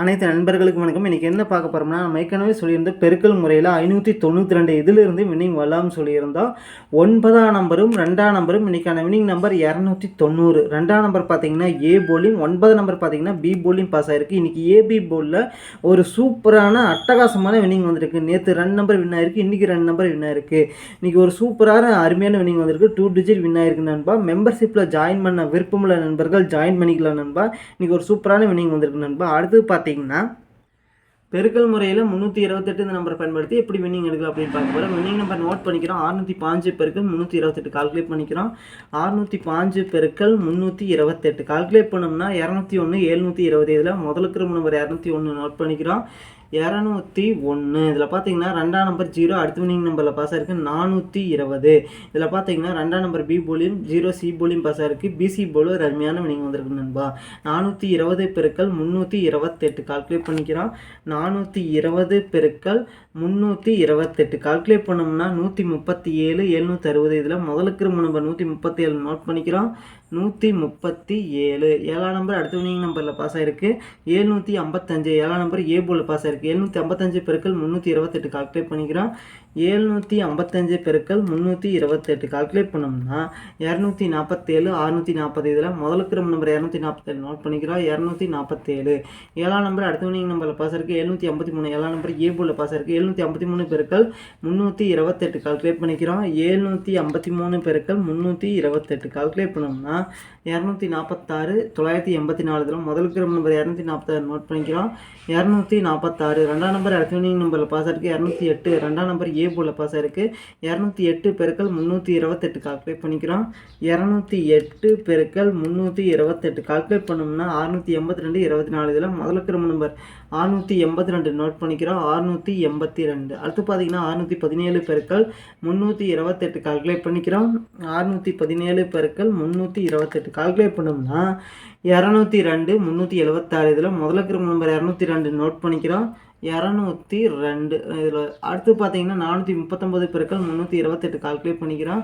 அனைத்து நண்பர்களுக்கும் வணக்கம். இன்றைக்கி என்ன பார்க்க போகிறோம்னா நம்ம ஏற்கனவே சொல்லியிருந்த பெருக்கல் முறையில் ஐநூற்றி தொண்ணூற்றி ரெண்டு இதிலிருந்து வின்னிங் வரலாம்னு சொல்லியிருந்தோம் ஒன்பதாம் நம்பரும் ரெண்டாம் நம்பரும் இன்றைக்கான வின்னிங் நம்பர் இரநூத்தி தொண்ணூறு. ரெண்டாம் நம்பர் பார்த்தீங்கன்னா ஏ போலிங் ஒன்பது நம்பர் பார்த்தீங்கன்னா பி போலிங் பாஸ் ஆகிருக்கு இன்றைக்கி ஏபி போலில் ஒரு சூப்பரான அட்டகாசமான வின்னிங் வந்திருக்கு. நேற்று ரெண்டு நம்பர் வின் ஆயிருக்கு இன்றைக்கி ரெண்டு நம்பர் வின் ஆயிருக்கு. இன்றைக்கி ஒரு சூப்பரான அருமையான வின்னிங் வந்திருக்கு. டூ டிஜிட் வின் ஆயிருக்கு நண்பா. மெம்பர்ஷிப்பில் ஜாயின் பண்ண விருப்பமுள்ள நண்பர்கள் ஜாயின் பண்ணிக்கலாம் நண்பா. இன்றைக்கி ஒரு சூப்பரான வின்னிங் வந்திருக்கு நண்பா. அடுத்து பார்த்தீங்கன்னா பார்த்தீங்கன்னா பெருக்கல் முறையில் முந்நூற்றி இருபத்தெட்டு இந்த நம்பரை பயன்படுத்தி எப்படி வின்னிங் எடுக்கலாம் அப்படின்னு பார்க்க போகிறோம் வின்னிங் நம்பர் நோட் பண்ணிக்கிறோம். ஆறுநூற்றி பாஞ்சு பெருக்கல் முந்நூற்றி இருபத்தெட்டு கால்குலேட் பண்ணிக்கிறோம். ஆறுநூற்றி பாஞ்சு பெருக்கல் முந்நூற்றி இருபத்தெட்டு. கால்குலேட் பண்ணோம்னா இரநூத்தி ஒன்று எழுநூற்றி இருபது. இதில் முதலுக்கு நம்பர் இரநூத்தி ஒன்று நோட் பண்ணிக்கிறோம். இரநூத்தி ஒன்று இதில் பார்த்தீங்கன்னா ரெண்டாம் நம்பர் ஜீரோ அடுத்த வினிங் நம்பரில் பாஸ் ஆயிருக்கு நானூற்றி இருபது. இதில் பார்த்தீங்கன்னா ரெண்டாம் நம்பர் பி போலியும் ஜீரோ சி போலியும் பாஸ் ஆயிருக்கு. பிசி போலும் ஒரு அருமையான வினிங் வந்திருக்கு நண்பா. நானூற்றி இருபது பெருக்கள் முந்நூற்றி இருபத்தெட்டு. கால்குலேட் பண்ணிக்கிறோம். நானூற்றி இருபது பெருக்கள் முந்நூற்றி இருபத்தெட்டு. கால்குலேட் பண்ணோம்னா நூற்றி முப்பத்தி ஏழு எழுநூற்றி அறுபது. இதில் முதலுக்கு நம்பர் நூற்றி முப்பத்தி ஏழு நோட் பண்ணிக்கிறோம். நூற்றி முப்பத்தி ஏழு. ஏழாம் நம்பர் அடுத்த வினிங் நம்பரில் பாஸ் ஆகிருக்கு ஏழ்நூற்றி ஐம்பத்தஞ்சு. ஏழாம் நம்பர் ஏ போல் பாஸ் ஆகிருக்கு எழுநூற்றி ஐம்பத்தஞ்சு பெருக்கள் முந்நூற்றி இருபத்தெட்டு. கால்குலேட் பண்ணிக்கிறோம். ஏழ்நூற்றி ஐம்பத்தஞ்சு பெருக்கள் முந்நூற்றி இருபத்தெட்டு. கால்குலேட் பண்ணோம்னா இரநூத்தி நாற்பத்தேழு அறுநூற்றி நாற்பது இதில் முதலுக்கு நம்பர் இரநூத்தி நாற்பத்தேழு நோட் பண்ணிக்கிறோம் இரநூத்தி நாற்பத்தேழு ஏழாம் நம்பர் அடுத்த வினிங் நம்பரில் பாஸ் இருக்குது எழுநூற்றி ஐம்பத்தி மூணு. ஏழாம் நம்பர் ஏ பாஸ் இருக்குது எழுநூற்றி ஐம்பத்தி மூணு பெருக்கள் முந்நூற்றி இருபத்தெட்டு. கால்குலேட் பண்ணிக்கிறோம் ஏழ்நூற்றி ஐம்பத்தி மூணு பெருக்கள் முந்நூற்றி இருபத்தெட்டு. கால்குலேட் பண்ணோம்னா இரநூத்தி நாற்பத்தாறு தொள்ளாயிரத்தி எண்பத்தி நாலு. இதில் முதல் கிராம் நம்பர் இரநூத்தி நாற்பத்தாறு நோட் பண்ணிக்கிறோம் இரநூத்தி நாற்பத்தாறு ரெண்டாம் நம்பர் அடுத்த வினிங் நம்பரில் பாஸ் இருக்குது இரநூத்தி எட்டு. ரெண்டாம் நம்பர் ஏ போல பாஸ் ஆயிருக்கு இரநூத்தி எட்டு பெருக்கள் முந்நூற்றி இருபத்தெட்டு கால்குலேட் பண்ணிக்கிறோம். இரநூத்தி எட்டு பெருக்கள் முந்நூற்றி இருபத்தெட்டு கால்குலேட் பண்ணோம்னா அறுநூற்றி எண்பத்தி ரெண்டு இருபத்தி நாலு. இதில் முதல்ல கிரம நம்பர் அறுநூற்றி எண்பத்தி ரெண்டு நோட் பண்ணிக்கிறோம். அறுநூற்றி எண்பத்தி ரெண்டு. அடுத்து பார்த்தீங்கன்னா அறுநூற்றி பதினேழு பெருக்கள் முந்நூற்றி இருபத்தெட்டு கால்குலேட் பண்ணிக்கிறோம். அறுநூற்றி பதினேழு பெருக்கள் முந்நூற்றி இருபத்தெட்டு கால்குலேட் பண்ணோம்னா இரநூத்தி ரெண்டு முந்நூற்றி எழுபத்தாறு இதில் முதல்ல கிரம நம்பர் இரநூத்தி ரெண்டு நோட் பண்ணிக்கிறோம். இரநூத்தி ரெண்டு. இதில் அடுத்து பார்த்தீங்கன்னா நானூற்றி முப்பத்தொம்பது பெருக்கள் முந்நூற்றி இருபத்தெட்டு கால்குலேட் பண்ணிக்கிறோம்.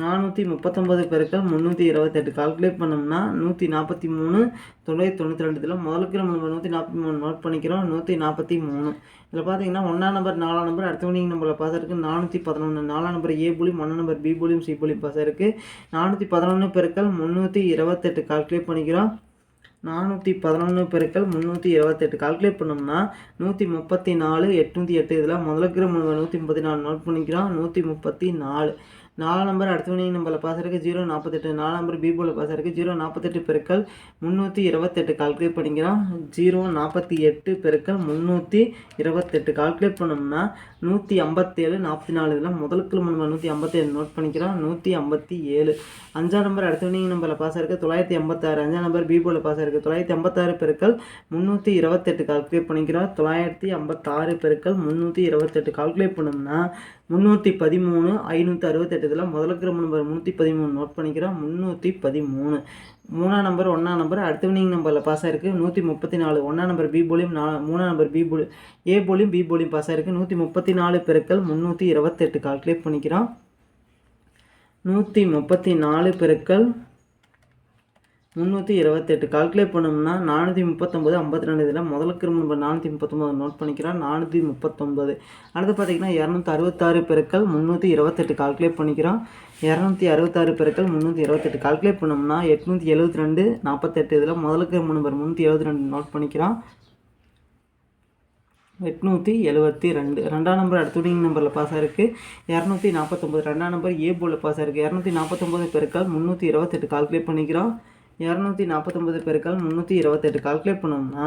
நானூற்றி முப்பத்தொம்பது பெருக்கள் முந்நூற்றி இருபத்தெட்டு கால்குலேட் பண்ணோம்னா நூற்றி நாற்பத்தி மூணு தொள்ளாயிரத்தி தொண்ணூற்றி ரெண்டு. இதில் முதலுக்கு நம்ம நூற்றி நாற்பத்தி மூணு நோட் பண்ணிக்கிறோம். நூற்றி நாற்பத்தி மூணு. இதில் பார்த்தீங்கன்னா ஒன்றாம் நம்பர் நாலாம் நம்பர் அடுத்த வினிங் நம்பரில் பாஸ் இருக்குது நானூற்றி பதினொன்று நாலாம் நம்பர் ஏ புலியும் ஒன்றாம் நம்பர் பி புலியும் சி புலியும் பாஸ் இருக்குது நானூற்றி பதினொன்று பெருக்கள் முந்நூற்றி இருபத்தெட்டு கால்குலேட் பண்ணிக்கிறோம். நானூற்றி பதினொன்று பெருக்கள் முந்நூற்றி இருபத்தெட்டு. கால்குலேட் பண்ணோம்னா நூற்றி முப்பத்தி நாலு எட்நூற்றி எட்டு. இதில் முதல்ல நம்ம நூற்றி முப்பத்தி நாலு நோட் பண்ணிக்கிறோம். நூற்றி முப்பத்தி நாலு. நாலு நம்பர் அடுத்த வினிங் நம்பரில் பாஸ் இருக்குது ஜீரோ நாற்பத்தெட்டு. நாலு நம்பர் பீபோவில் பாஸ் இருக்குது ஜீரோ நாற்பத்தெட்டு பெருக்கள் முந்நூற்றி இருபத்தெட்டு. கால்குலேட் பண்ணிக்கிறோம். ஜீரோ நாற்பத்தி எட்டு பெருக்கள் முந்நூற்றி இருபத்தெட்டு. கால்குலேட் பண்ணோம்னா நூற்றி ஐம்பத்தேழு நாற்பத்தி நாலு. இதில் முதலுக்கு நம்ம நூற்றி ஐம்பத்தேழு நோட் பண்ணிக்கிறோம். நூற்றி ஐம்பத்தி ஏழு. அஞ்சாம் நம்பர் அடுத்த நம்பரில் பாஸ் இருக்குது தொள்ளாயிரத்தி எண்பத்தாறு. அஞ்சாம் நம்பர் பீபோவில் பாஸ் இருக்குது தொள்ளாயிரத்தி ஐம்பத்தாறு பெருக்கள் முந்நூற்றி இருபத்தெட்டு. கால்குலேட் பண்ணிக்கிறோம். தொள்ளாயிரத்தி ஐம்பத்தாறு பெருக்கள் முந்நூற்றி இருபத்தெட்டு. கால்குலேட் பண்ணோம்னா முந்நூற்றி பதிமூணு ஐநூற்றி அறுபத்தெட்டு. இதில் முதலுக்கு நம்பர் முந்நூற்றி பதிமூணு நோட் பண்ணிக்கிறோம். முந்நூற்றி பதிமூணு. மூணாம் நம்பர் ஒன்றாம் நம்பர் அடுத்த வினிங் நம்பரில் பாஸ் ஆயிருக்கு. நூற்றி முப்பத்தி நாலு ஒன்றாம் நம்பர் பி போலியும் நா மூணாம் நம்பர் பி போலி ஏ போலியும் பி போலியும் பாஸ் ஆயிருக்கு. நூற்றி முப்பத்தி நாலு பெருக்கள் முந்நூற்றி இருபத்தெட்டு. கால்குலேட் பண்ணிக்கிறோம். நூற்றி முப்பத்தி நாலு பெருக்கள் முந்நூற்றி இருபத்தெட்டு கால்குலேட் பண்ணோம்னா நானூற்றி முப்பத்தொம்பது ஐம்பத்தி ரெண்டு இதில் முதலுக்கு நம்பர் நானூற்றி முப்பத்தொம்பது நோட் பண்ணிக்கிறோம். நானூற்றி முப்பத்தொம்பது. அடுத்து பார்த்தீங்கன்னா இரநூத்தி அறுபத்தாறு பெருக்கள் முந்நூற்றி இருபத்தெட்டு கால்குலேட் பண்ணிக்கிறோம். இரநூத்தி அறுபத்தாறு பெருக்கள் முந்நூற்றி இருபத்தெட்டு கால்குலேட் பண்ணோம்னா எட்நூற்றி எழுபத்தி ரெண்டு நாற்பத்தெட்டு இதில் முதலுக்கு நம்பர் முந்நூற்றி எழுபத்தி ரெண்டு நோட் பண்ணிக்கிறோம். எட்நூற்றி எழுபத்தி ரெண்டு. ரெண்டாம் நம்பர் அடுத்த நம்பரில் பாஸ் ஆயிருக்கு. இரநூத்தி நாற்பத்தொம்பது. ரெண்டாம் நம்பர் ஏ போல் பாஸ் ஆயிருக்கு. இரநூத்தி நாற்பத்தொம்பது பெருக்கள் முந்நூற்றி இருபத்தெட்டு கால்குலேட் பண்ணிக்கிறோம். இரநூத்தி நாற்பத்தொம்பது பெருக்கள் முந்நூற்றி இருபத்தெட்டு கால்குலேட் பண்ணோம்னா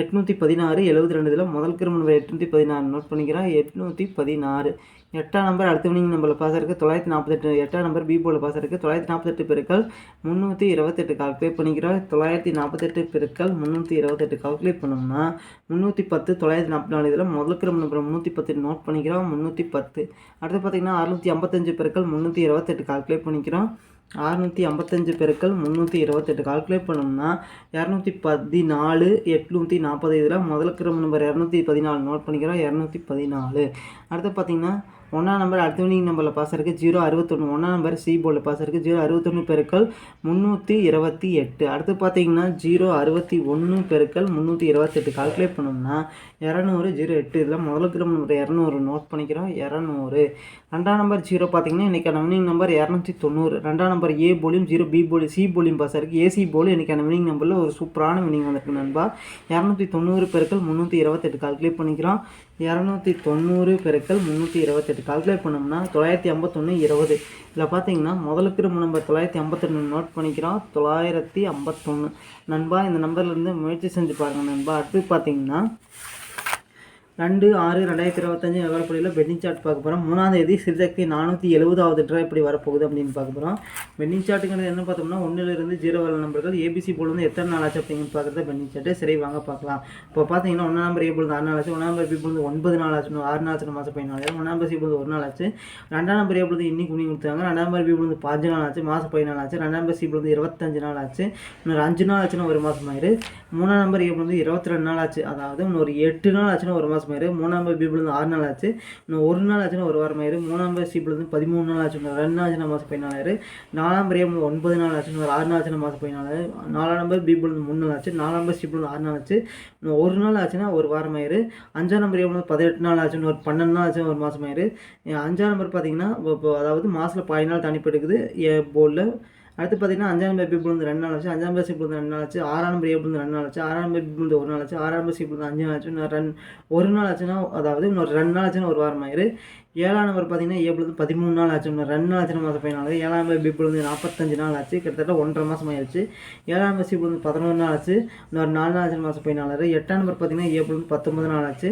எட்நூற்றி பதினாறு எழுபத்தி ரெண்டு இதில் முதல் கிரும எட்நூற்றி பதினாறு நோட் பண்ணிக்கிறோம். எட்நூற்றி பதினாறு. எட்டாம் நம்பர் அடுத்த வினிங் நம்பரில் பாஸ் இருக்குது தொள்ளாயிரத்தி நாற்பத்தெட்டு எட்டாம் நம்பர் பி போல் பாஸ் இருக்குது தொள்ளாயிரத்தி நாற்பத்தெட்டு பெருக்கள் முந்நூற்றி இருபத்தெட்டு கால்குலேட் பண்ணிக்கிறோம். தொள்ளாயிரத்தி நாற்பத்தெட்டு பெருக்கள் முந்நூற்றி இருபத்தெட்டு கால்குலேட் பண்ணோம்னா முந்நூற்றி பத்து தொள்ளாயிரத்தி நாற்பத்தி நாலு இதில் முதல் கிரம நம்பர் முந்நூற்றி பத்து நோட் பண்ணிக்கிறோம். முந்நூற்றி பத்து. அடுத்து பார்த்திங்கன்னா அறுநூற்றி ஐம்பத்தஞ்சு பெருக்கள் முந்நூற்றி இருபத்தெட்டு கால்குலேட் பண்ணிக்கிறோம். அறுநூற்றி ஐம்பத்தஞ்சு பெருக்கள் முந்நூற்றி இருபத்தெட்டு. கால்குலேட் பண்ணோம்னா இரநூத்தி பதினாலு எட்நூற்றி நாற்பது இதில் முதல் கிரம நம்பர் இரநூத்தி பதினாலு. நோட் பண்ணிக்கிறோம் இரநூத்தி பதினாலு. அடுத்து பார்த்திங்கன்னா ஒன்றாம் நம்பர் அடுத்த நம்பரில் பாஸ் இருக்குது ஜீரோ அறுபத்தொன்று ஒன்றாம் நம்பர் சி போர்டில் பாஸ் இருக்குது ஜீரோ அறுபத்தொன்று பெருக்கள் முந்நூற்றி இருபத்தி எட்டு. அடுத்து பார்த்தீங்கன்னா ஜீரோ அறுபத்தி ஒன்று பெருக்கள் முந்நூற்றி இருபத்தெட்டு கால்குலேட் பண்ணோம்னா இரநூறு ஜீரோ எட்டு. இதில் முதலுக்கு நம்பர் இரநூறு நோட் பண்ணிக்கிறோம். இரநூறு. ரெண்டாம் நம்பர் ஜீரோ பார்த்தீங்கன்னா இன்றைக்கான வினிங் நம்பர் இரநூத்தி தொண்ணூறு. ரெண்டாம் நம்பர் ஏ போலியும் ஜீரோ பி போலி சி போலியும் பாஸ் இருக்குது ஏசி போல் இன்றைக்கான வினிங் நம்பரில் ஒரு சூப்பரான வினிங் வந்திருக்கு நண்பா. இரநூத்தி தொண்ணூறு பெருக்கள் முந்நூற்றி இருபத்தெட்டு கால்குலேட் பண்ணிக்கிறோம். இரநூத்தி தொண்ணூறு பெருக்கள் முந்நூற்றி இருபத்தெட்டு. கால்குலேட் பண்ணோம்னா தொள்ளாயிரத்தி ஐம்பத்தொன்று இருபது. இதில் பார்த்தீங்கன்னா முதலுக்கு நம்பர் தொள்ளாயிரத்தி ஐம்பத்தொன்று நோட் பண்ணிக்கிறோம். தொள்ளாயிரத்தி ஐம்பத்தொன்று நண்பா இந்த நம்பர்லேருந்து முயற்சி செஞ்சு பாருங்கள் நண்பா. அடுத்து பார்த்தீங்கன்னா ரெண்டு ஆறு ரெண்டாயிரத்தி இருபத்தஞ்சு விவரப்படியில் பெட்டிங் சார்ட் பார்க்க போகிறோம் மூணாம் தேதி சிறுசக்தி நானூற்றி எழுபதாவது ட்ரா எப்படி வரப்போகுது அப்படின்னு பார்க்க போகிறோம் பெண்டிங் சார்ட்டுங்கிறது என்ன பார்த்தோம்னா ஒன்றிலிருந்து ஜீரோ வர நம்பர்கள் ஏபிசி போல் வந்து எத்தனை நாள் ஆச்சு அப்படிங்கிறது பார்க்குறது பெண்டிங் சார்ட்டு சரி வாங்க பார்க்கலாம். இப்போ பார்த்தீங்கன்னா ஒன்றாம் நம்பர் ஏ பொழுது ஆறு நாள் ஆச்சு ஒன்றாம் நம்பர் பி பொழுது ஒன்பது நாள் ஆச்சு ஆறு நாள் ஆச்சு மாதம் பதினாலு ஒன்றாம் நம்பர் சி பொழுது ஒரு நாள் ஆச்சு. ரெண்டாம் நம்பர் ஏ பொழுது இன்னைக்கு குனி கொடுத்தாங்க ரெண்டாம் நம்பர் பி பொழுது பாஞ்சு நாள் ஆச்சு மாதம் பதினாலு ஆச்சு. ரெண்டாம் நம்பர் சி பொழுது இருபத்தஞ்சு நாள் ஆச்சு இன்னொரு அஞ்சு நாள் ஆச்சுன்னா ஒரு மாதம் ஆயிரு மூணாம் நம்பர் ஏ பொழுது இருபத்தி ரெண்டு நாள் ஆச்சு அதாவது இன்னொரு எட்டு நாள் ஆச்சுன்னா ஒரு மாதம் ஆயிரு மூணாம் நம்பர் ஆறு நாள் ஆச்சு. இன்னும் ஒரு நாள் ஆச்சுன்னா ஒரு வாரம் ஆயிரு மூணாம் நம்பர் பதிமூணு நாள் ஆச்சு. ரெண்டு நாள் ஆச்சுன்னா மாதம் பதினாலாயிரு நாலாம் பிரியம் ஒன்பது நாள் ஆச்சுன்னு ஒரு ஆறு நாள் ஆச்சுன்னா மாதம் பதினாலு நாலாம் நம்பர் பி மூணு நாள் ஆச்சு. நாலாம் நம்பர் சி ஆறு நாள் ஆச்சு. இன்னும் ஒரு நாள் ஆச்சுன்னா ஒரு வாரம் ஆயிரு அஞ்சாம் நம்பர் எவ்வளோ பதினெட்டு நாள் ஆச்சுன்னு ஒரு பன்னெண்டு நாள் ஆச்சு ஒரு மாதம் ஆயிரு அஞ்சாம் நம்பர் பார்த்தீங்கன்னா இப்போ அதாவது மாதத்தில் பாதி நாள் ஏ போயிடுக்குது போர்டில் அடுத்து பார்த்தீங்கன்னா அஞ்சாம் நம்பர் பி வந்து ரெண்டு நாள் ஆச்சு. அஞ்சாம் நம்பர் சி வந்து ரெண்டு நாள் ஆச்சு. ஆறாம் நம்பர் ஏ ரெண்டு நாள் ஆச்சு. ஆறாம் நம்பர் பி வந்து ஒரு நாள் ஆச்சு. ஆறாம் நம்பர் சி வந்து அஞ்சு நாள் ஆச்சு இன்னும் ரெண்டு ஒரு நாள் ஆச்சுன்னா அதாவது இன்னொரு ரெண்டு நாள் ஆச்சுன்னா ஒரு வாரம் ஆயிரு ஏழாம் நம்பர் பார்த்தீங்கன்னா ஏப்ரல் வந்து பதிமூணு நாள் ஆச்சு. இன்னும் ரெண்டு நாள் மாதம் பதினாலு ஏழாம் நம்பர் பிபிள் வந்து நாற்பத்தஞ்சு நாள் ஆச்சு. கிட்டத்தட்ட ஒன்றரை மாதம் ஆயிடுச்சு. ஏழாம் நம்பர் சிபிள் வந்து பதினொன்று நாள் ஆச்சு. இன்னொரு நாலு நாள் ஆச்சு மாதம் பதினாலு எட்டாம் நம்பர் பார்த்தீங்கன்னா ஏப்ரல் வந்து பத்தொம்பது நாள் ஆச்சு.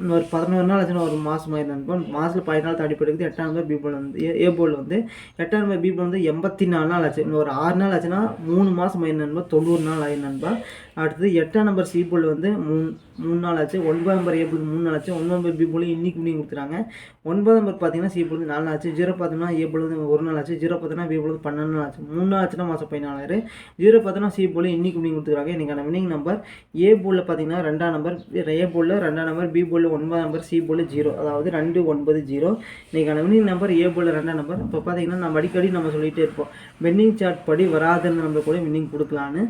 இன்னொரு பதினோரு நாள் ஆச்சுன்னா ஒரு மாதம் ஆயிருந்தேன் மாதத்தில் பதினாலு தாண்டி போயிடுது எட்டாம் நம்பர் பி போல் வந்து ஏ போல் வந்து எட்டாம் நம்பர் பி போல் வந்து எண்பத்தி நாலு நாள் ஆச்சு. இன்னொரு ஆறு நாள் ஆச்சுன்னா மூணு மாதம் ஆயிருந்தா தொண்ணூறு நாள் ஆயிருந்தா அடுத்தது எட்டாம் நம்பர் சி போல் வந்து மூணு மூணு நாள் ஆச்சு. ஒன்பது நம்பர் ஏ போல் மூணு நாள் ஆச்சு. ஒன்பது நம்பர் பி போல் இன்னைக்கு முடியும் கொடுத்துறாங்க ஒன்பது நம்பர் பார்த்தீங்கன்னா சி பொழுது நாலு நாள் ஆச்சு ஜீரோ பார்த்தோம்னா ஏ பொழுது வந்து ஒரு நாள் ஆச்சு. ஜீரோ பார்த்தோம்னா பி பொழுது பன்னெண்டு நாள் ஆச்சு. மூணு ஆச்சுன்னா மாதம் பதினாலாயிரம். ஜீரோ பார்த்தோம்னா சி பொழுது இன்னைக்கு முடியும் கொடுத்துருக்காங்க. இன்றைக்கான வினிங் நம்பர் ஏ போலில் பார்த்தீங்கன்னா ரெண்டாம் நம்பர் ஏ போலில் ரெண்டாம் நம்பர் பி போலில் ஒன்பதாம் நம்பர் சி போலில் ஜீரோ. அதாவது ரெண்டு ஒன்பது ஜீரோ. இன்றைக்கான வினிங் நம்பர் ஏ போலில் ரெண்டாம் நம்பர் இப்போ பார்த்தீங்கன்னா நம்ம அடிக்கடி நம்ம சொல்லிகிட்டே இருப்போம். வின்னிங் சார்ட் படி வராதுன்னு நம்ம கூட வின்னிங் கொடுக்கலான்னு.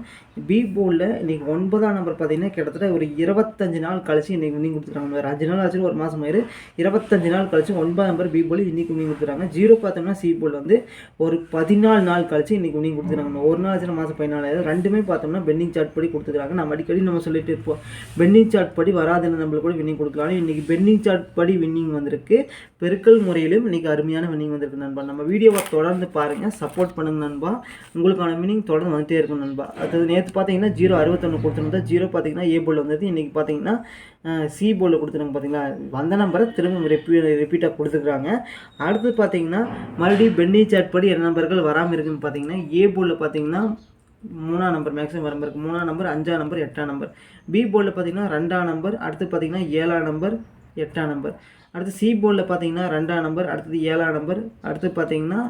பி போலில் இன்றைக்கி ஒன்பதாம் நம்பர் பார்த்தீங்கன்னா கிட்டத்தட்ட ஒரு இருபத்தஞ்சு நாள் கழிச்சு இன்றைக்கி வின்னிங் கொடுத்துருக்காங்க. ஒரு அஞ்சு நாள் ஆச்சு ஒரு மாதம் ஆயிரு. இருபத்தஞ்சு நாள் நாள் கழிச்சு ஒன்பதாம் நம்பர் பி போல் இன்றைக்கி வின்னிங் கொடுத்துறாங்க. ஜீரோ பார்த்தோம்னா சி போல் வந்து ஒரு பதினாலு நாள் கழிச்சு இன்றைக்கி வின்னிங் கொடுத்துருக்காங்க ஒரு நாள் ஆச்சுன்னா மாதம் பதினாலாயிரம் ரெண்டுமே பார்த்தோம்னா பெண்டிங் சார்ட் படி கொடுத்துருக்காங்க நம்ம அடிக்கடி நம்ம சொல்லிட்டு இருப்போம். பெண்டிங் சார்ட் படி வராதுன்னு நம்மளுக்கு கூட வின்னிங் கொடுக்கலாம். இன்றைக்கி பெண்டிங் சார்ட் படி வின்னிங் வந்திருக்கு. பெருக்கல் முறையிலும் இன்றைக்கி அருமையான வின்னிங் வந்திருக்கு நண்பா. நம்ம வீடியோவை தொடர்ந்து பாருங்கள் சப்போர்ட் பண்ணுங்க நண்பா. உங்களுக்கான வின்னிங் தொடர்ந்து வந்துட்டே இருக்கும் நண்பா. அது நேற்று பார்த்தீங்கன்னா ஜீரோ அறுபத்தொன்று கொடுத்துருந்தா ஜீரோ பார்த்தீங்கன்னா ஏ போல் வந்தது. இன்றைக்கி பார்த்தீங்கன்னா சி போர்டில் கொடுத்துருங்க பார்த்தீங்களா வந்த நம்பரை திரும்ப ரிப்பீ ரிப்பீட்டாக கொடுத்துக்கிறாங்க அடுத்து பார்த்தீங்கன்னா மறுபடியும் பென்னி சாட் படி என்ன நம்பர்கள் வராமல் இருக்குன்னு பார்த்தீங்கன்னா ஏ போர்டில் பார்த்தீங்கன்னா மூணாம் நம்பர் மேக்ஸிமம் வர இருக்குது மூணாம் நம்பர் அஞ்சாம் நம்பர் எட்டாம் நம்பர் பி போர்டில் பார்த்தீங்கன்னா ரெண்டாம் நம்பர் அடுத்து பார்த்தீங்கன்னா ஏழாம் நம்பர் எட்டாம் நம்பர் அடுத்து சி போர்டில் பார்த்தீங்கன்னா ரெண்டாம் நம்பர் அடுத்தது ஏழாம் நம்பர் அடுத்து பார்த்தீங்கன்னா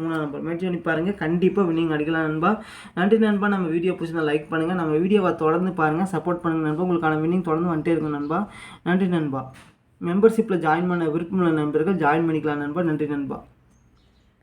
மூணாம் நம்பர் மேட்ச் பண்ணி பாருங்கள் கண்டிப்பாக வின்னிங் அடிக்கலாம் நண்பா. நன்றி நண்பா. நம்ம வீடியோ பிடிச்சிருந்தா லைக் பண்ணுங்கள் நம்ம வீடியோவை தொடர்ந்து பாருங்கள் சப்போர்ட் பண்ணுங்கள் நண்பா. உங்களுக்கான வினிங் தொடர்ந்து வந்துட்டே இருக்கும் நண்பா. நன்றி நண்பா. மெம்பர்ஷிப்பில் ஜாயின் பண்ண விருப்பமுள்ள நண்பர்கள் ஜாயின் பண்ணிக்கலாம் நண்பா. நன்றி நண்பா.